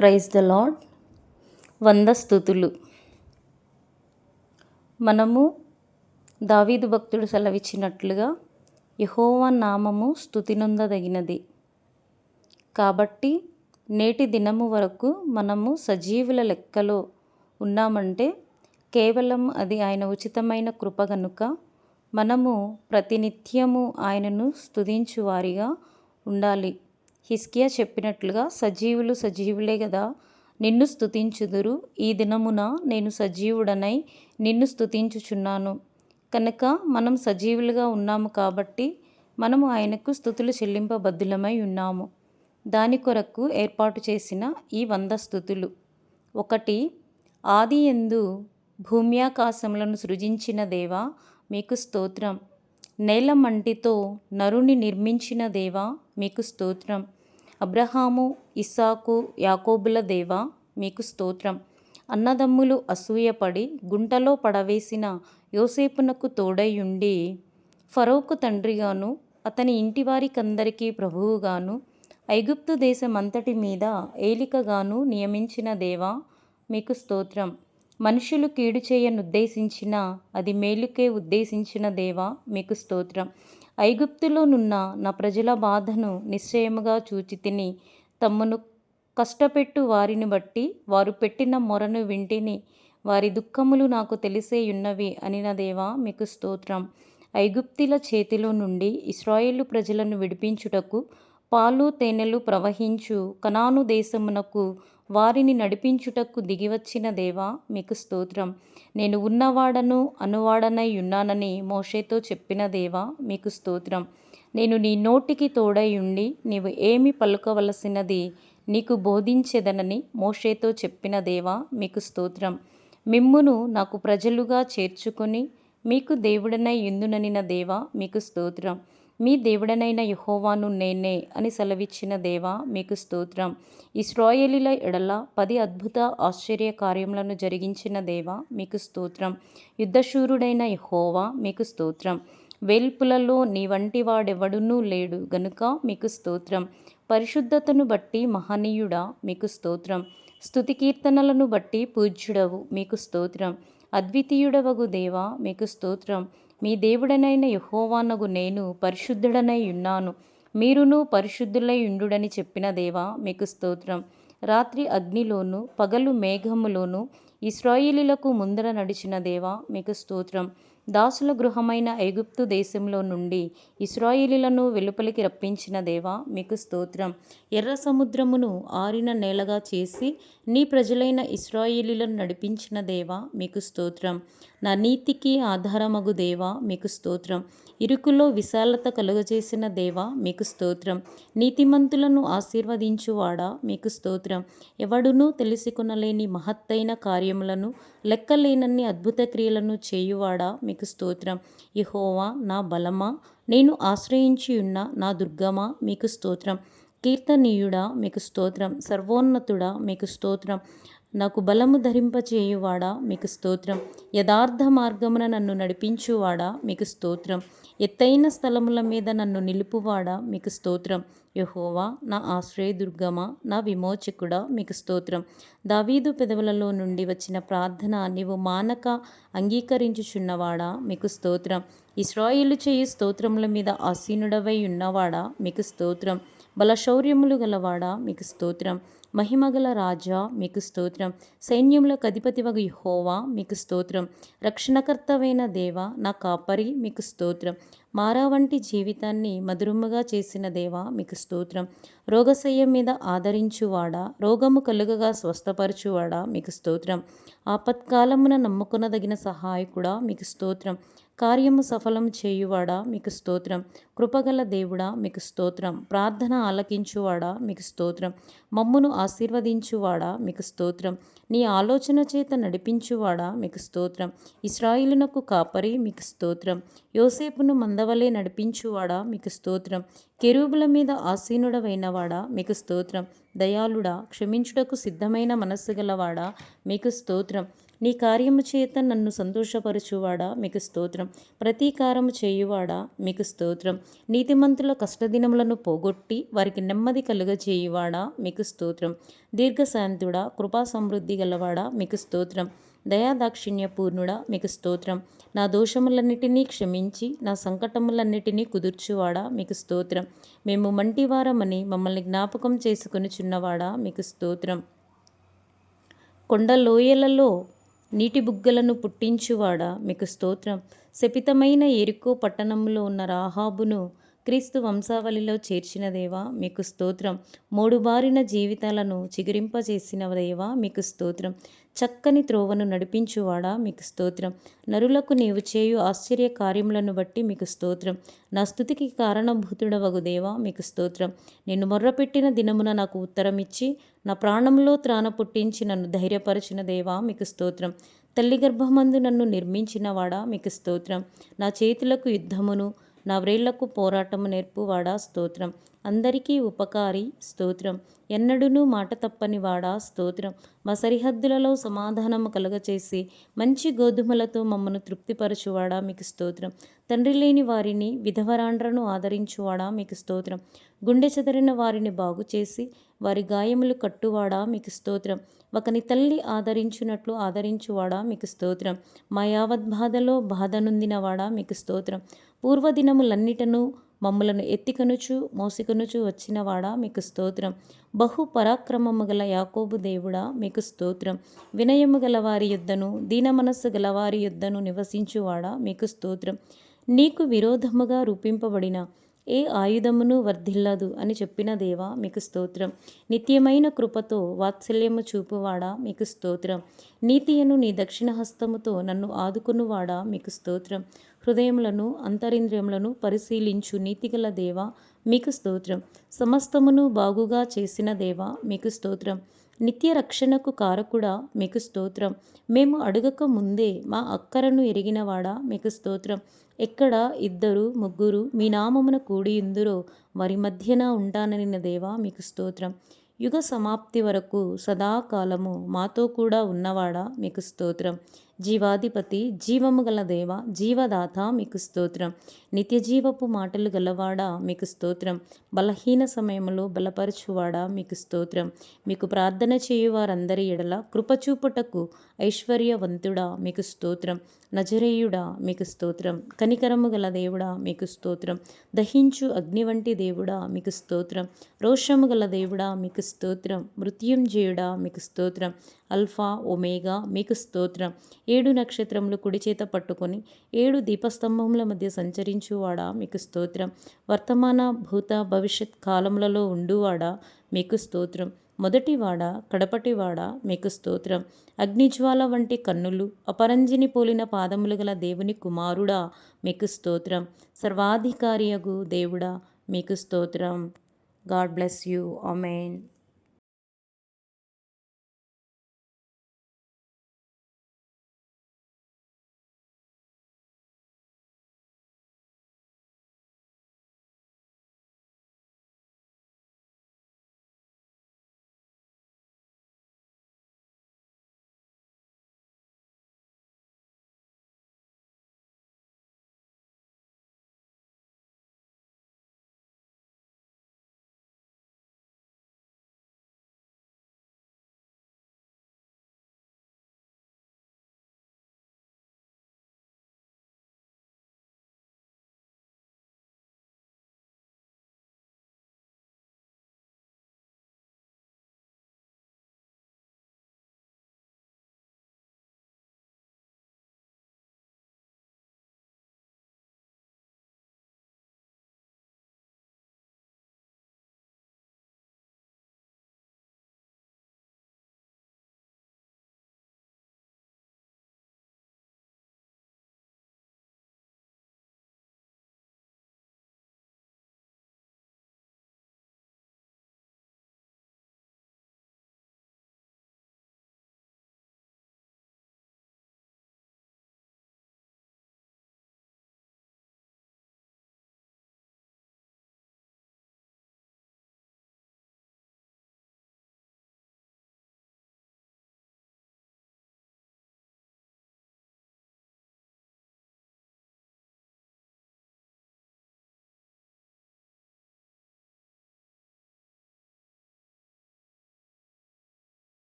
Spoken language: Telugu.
ప్రైజ్ ద లాడ్ వంద స్థుతులు. మనము దావీదు భక్తుడు సెలవిచ్చినట్లుగా యహోవా నామము స్థుతినొందదగినది. కాబట్టి నేటి దినము వరకు మనము సజీవుల లెక్కలో ఉన్నామంటే కేవలం అది ఆయన ఉచితమైన కృప గనుక మనము ప్రతినిత్యము ఆయనను స్థుతించువారిగా ఉండాలి. హిస్కియా చెప్పినట్లుగా సజీవులు సజీవులే కదా నిన్ను స్తుతించుదురు. ఈ దినమున నేను సజీవుడనై నిన్ను స్తుతించుచున్నాను. కనుక మనం సజీవులుగా ఉన్నాము కాబట్టి మనము ఆయనకు స్థుతులు చెల్లింపబద్దులమై ఉన్నాము. దాని కొరకు ఏర్పాటు చేసిన ఈ వంద స్థుతులు. ఒకటి ఆది ఎందు భూమ్యాకాశములను సృజించిన దేవా మీకు స్తోత్రం. నేలమంటితో నరుని నిర్మించిన దేవా మీకు స్తోత్రం. అబ్రహాము ఇస్సాకు యాకోబుల దేవా మీకు స్తోత్రం. అన్నదమ్ములు అసూయపడి గుంటలో పడవేసిన యోసేపునకు తోడైయుండి ఫరోకు తండ్రిగాను అతని ఇంటివారికందరికీ ప్రభువుగాను ఐగుప్తు దేశమంతటి మీద ఏలికగాను నియమించిన దేవా మీకు స్తోత్రం. మనుషులు కీడు చేయనుద్దేశించిన అది మేలుకే ఉద్దేశించిన దేవా మీకు స్తోత్రం. ఐగుప్తులోనున్న నా ప్రజల బాధను నిశ్చయముగా చూచి తిని తమ్మును కష్టపెట్టు వారిని బట్టి వారు పెట్టిన మొరను వింటిని వారి దుఃఖములు నాకు తెలిసేయున్నవి అనిన దేవా మీకు స్తోత్రం. ఐగుప్తిల చేతిలో నుండి ఇస్రాయేలు ప్రజలను విడిపించుటకు పాలు తేనెలు ప్రవహించు కనాను దేశమునకు వారిని నడిపించుటకు దిగివచ్చిన దేవా మీకు స్తోత్రం. నేను ఉన్నవాడను అనువాడనై ఉన్నానని మోషేతో చెప్పిన దేవా మీకు స్తోత్రం. నేను నీ నోటికి తోడై ఉండి నీవు ఏమి పలుకవలసినది నీకు బోధించెదనని మోషేతో చెప్పిన దేవా మీకు స్తోత్రం. మిమ్మును నాకు ప్రజలుగా చేర్చుకొని మీకు దేవుడనై ఎందుననిన దేవా మీకు స్తోత్రం. మీ దేవుడనైన యహోవాను నేనే అని సెలవిచ్చిన దేవా మీకు స్తోత్రం. ఇస్రాయేలీల ఎడల పది అద్భుత ఆశ్చర్య కార్యములను జరిగించిన దేవా మీకు స్తోత్రం. యుద్ధశూరుడైన యహోవా మీకు స్తోత్రం. వేల్పులలో నీ వంటి వాడెవడునూ లేడు గనుక మీకు స్తోత్రం. పరిశుద్ధతను బట్టి మహనీయుడా మీకు స్తోత్రం. స్థుతి కీర్తనలను బట్టి పూజ్యుడవు మీకు స్తోత్రం. అద్వితీయుడవగు దేవా మీకు స్తోత్రం. మీ దేవుడనైన యహోవానగు నేను పరిశుద్ధుడనై ఉన్నాను. మీరును పరిశుద్ధులై ఉండుడని చెప్పిన దేవా మీకు స్తోత్రం. రాత్రి అగ్నిలోను పగలు మేఘములోను ఇస్రాయిలీలకు ముందర నడిచిన దేవా మీకు స్తోత్రం. దాసుల గృహమైన ఐగుప్తు దేశంలో నుండి ఇస్రాయిలీలను వెలుపలికి రప్పించిన దేవా మీకు స్తోత్రం. ఎర్ర సముద్రమును ఆరిన నేలగా చేసి నీ ప్రజలైన ఇస్రాయిలీలను నడిపించిన దేవా మీకు స్తోత్రం. నా నీతికి ఆధారమగు దేవా మీకు స్తోత్రం. ఇరుకులో విశాలత కలుగజేసిన దేవా మీకు స్తోత్రం. నీతిమంతులను ఆశీర్వదించువాడా మీకు స్తోత్రం. ఎవడునూ తెలుసుకునలేని మహత్తైన కార్యములను లెక్కలేనన్ని అద్భుత క్రియలను చేయువాడా మీకు స్తోత్రం. ఇహోవా నా బలమా? నేను ఆశ్రయించియున్న నా దుర్గమా మీకు స్తోత్రం. కీర్తనీయుడా మీకు స్తోత్రం. సర్వోన్నతుడా మీకు స్తోత్రం. నాకు బలము ధరింపచేయువాడా మీకు స్తోత్రం. యథార్థ మార్గమున నన్ను నడిపించువాడా మీకు స్తోత్రం. ఎత్తైన స్థలముల మీద నన్ను నిలుపువాడా మీకు స్తోత్రం. యహోవా నా ఆశ్రయదుర్గమా నా విమోచకుడా మీకు స్తోత్రం. దావీదు పెదవులలో నుండి వచ్చిన ప్రార్థన నీవు మానక అంగీకరించుచున్నవాడా మీకు స్తోత్రం. ఇస్రాయిలు చేయి స్తోత్రముల మీద ఆసీనుడవై ఉన్నవాడా మీకు స్తోత్రం. బలశౌర్యములు గలవాడా మీకు స్తోత్రం. మహిమగల రాజా మీకు స్తోత్రం. సైన్యములకు అధిపతివగు హోవా మీకు స్తోత్రం. రక్షణకర్తవైన దేవ నా కాపరి మీకు స్తోత్రం. మారా వంటి జీవితాన్ని మధురముగా చేసిన దేవా మీకు స్తోత్రం. రోగశయ్యం మీద ఆదరించువాడా రోగము కలుగగా స్వస్థపరచువాడా మీకు స్తోత్రం. ఆపత్కాలమున నమ్ముకునదగిన సహాయకుడా మీకు స్తోత్రం. కార్యము సఫలం చేయువాడా మీకు స్తోత్రం. కృపగల దేవుడా మీకు స్తోత్రం. ప్రార్థన ఆలకించువాడా మీకు స్తోత్రం. మమ్మును ఆశీర్వదించువాడా మీకు స్తోత్రం. నీ ఆలోచన చేత నడిపించువాడా మీకు స్తోత్రం. ఇస్రాయిలునకు కాపరి మీకు స్తోత్రం. యోసేపును మందవలే నడిపించువాడా మీకు స్తోత్రం. కెరూబుల మీద ఆసీనుడవైనవాడా మీకు స్తోత్రం. దయాళుడా క్షమించుటకు సిద్ధమైన మనస్సు గలవాడా మీకు స్తోత్రం. నీ కార్యము చేత నన్ను సంతోషపరచువాడా? మీకు స్తోత్రం. ప్రతీకారము చేయువాడా? మీకు స్తోత్రం. నీతిమంతుల కష్టదినములను పోగొట్టి వారికి నెమ్మది కలుగజేయువాడా మీకు స్తోత్రం. దీర్ఘశాంతుడా కృపా సమృద్ధి గలవాడా? మీకు స్తోత్రం. దయాదాక్షిణ్య పూర్ణుడా మీకు స్తోత్రం. నా దోషములన్నిటినీ క్షమించి నా సంకటములన్నిటినీ కుదుర్చువాడా? మీకు స్తోత్రం. మేము మంటివారమని మమ్మల్ని జ్ఞాపకం చేసుకొనిచున్నవాడా? మీకు స్తోత్రం. కొండ లోయలలో నీటి బుగ్గలను పుట్టించువాడా? మీకు స్తోత్రం. శపితమైన ఎరుకో పట్టణంలో ఉన్న రాహాబును క్రీస్తు వంశావళిలో చేర్చిన దేవా మీకు స్తోత్రం. మూడుబారిన జీవితాలను చిగురింపజేసిన దేవా మీకు స్తోత్రం. చక్కని త్రోవను నడిపించువాడా మీకు స్తోత్రం. నరులకు నీవు చేయు ఆశ్చర్య కార్యములను బట్టి మీకు స్తోత్రం. నా స్థుతికి కారణభూతుడవగు దేవా మీకు స్తోత్రం. నేను మొర్రపెట్టిన దినమున నాకు ఉత్తరం ఇచ్చి నా ప్రాణంలో త్రాణ పుట్టించి నన్ను ధైర్యపరచిన దేవా మీకు స్తోత్రం. తల్లి గర్భమందు నన్ను నిర్మించినవాడా మీకు స్తోత్రం. నా చేతులకు యుద్ధమును నవరేళ్ళకు పోరాటము నేర్పువాడా స్తోత్రం. అందరికీ ఉపకారి స్తోత్రం. ఎన్నడూనూ మాట తప్పని వాడా స్తోత్రం. మా సరిహద్దులలో సమాధానము కలుగచేసి మంచి గోధుమలతో మమ్మను తృప్తిపరచువాడా మీకు స్తోత్రం. తండ్రి లేని వారిని విధవరాండ్రను ఆదరించువాడా మీకు స్తోత్రం. గుండె చెదరిన వారిని బాగు చేసి వారి గాయములు కట్టువాడా మీకు స్తోత్రం. ఒకని తల్లి ఆదరించినట్లు ఆదరించువాడా మీకు స్తోత్రం. మా యావత్ బాధలో బాధనొందినవాడా మీకు స్తోత్రం. పూర్వదినములన్నిటను మమ్ములను ఎత్తికనుచు మోసికనుచు వచ్చినవాడా మీకు స్తోత్రం. బహు పరాక్రమము గల యాకోబు దేవుడా మీకు స్తోత్రం. వినయము గల వారి యుద్ధను దీన మనస్సు గలవారి యుద్ధను నివసించువాడా మీకు స్తోత్రం. నీకు విరోధముగా రూపింపబడిన ఏ ఆయుధమును వర్ధిల్లదు అని చెప్పిన దేవా మీకు స్తోత్రం. నిత్యమైన కృపతో వాత్సల్యము చూపువాడా మీకు స్తోత్రం. నీతియను నీ దక్షిణ హస్తముతో నన్ను ఆదుకునువాడా మీకు స్తోత్రం. హృదయములను అంతరింద్రియములను పరిశీలించు నీతిగల దేవ మీకు స్తోత్రం. సమస్తమును బాగుగా చేసిన దేవా మీకు స్తోత్రం. నిత్య రక్షణకు కారకుడా మీకు స్తోత్రం. మేము అడగక ముందే మా అక్కరను ఎరిగినవాడా మీకు స్తోత్రం. ఎక్కడ ఇద్దరు ముగ్గురు మీ నామమున కూడి ఇందురో వారి మధ్యన ఉంటానని దేవా మీకు స్తోత్రం. యుగ సమాప్తి వరకు సదాకాలము మాతో కూడా ఉన్నవాడా మీకు స్తోత్రం. జీవాధిపతి జీవము గల దేవ జీవదాత మీకు స్తోత్రం. నిత్యజీవపు మాటలు గలవాడా మీకు స్తోత్రం. బలహీన సమయంలో బలపరచువాడా మీకు స్తోత్రం. మీకు ప్రార్థన చేయువారందరి ఎడల కృపచూపుటకు ఐశ్వర్యవంతుడా మీకు స్తోత్రం. నజరేయుడా మీకు స్తోత్రం. కనికరము గల దేవుడా మీకు స్తోత్రం. దహించు అగ్ని వంటి దేవుడా మీకు స్తోత్రం. రోషము గల దేవుడా మీకు స్తోత్రం. మృత్యుంజయుడా మీకు స్తోత్రం. అల్ఫా ఒమేగా మీకు స్తోత్రం. ఏడు నక్షత్రములు కుడి చేత పట్టుకొని ఏడు దీపస్తంభముల మధ్య సంచరించువాడా మీకు స్తోత్రం. వర్తమాన భూత భవిష్యత్ కాలములలో ఉండువాడా? మీకు స్తోత్రం. మొదటివాడ? కడపటివాడ? మీకు స్తోత్రం. అగ్నిజ్వాల వంటి కన్నులు అపరంజిని పోలిన పాదములు గల దేవుని కుమారుడా? మీకు స్తోత్రం. సర్వాధికారియగు దేవుడా? మీకు స్తోత్రం. God bless you. అమెన్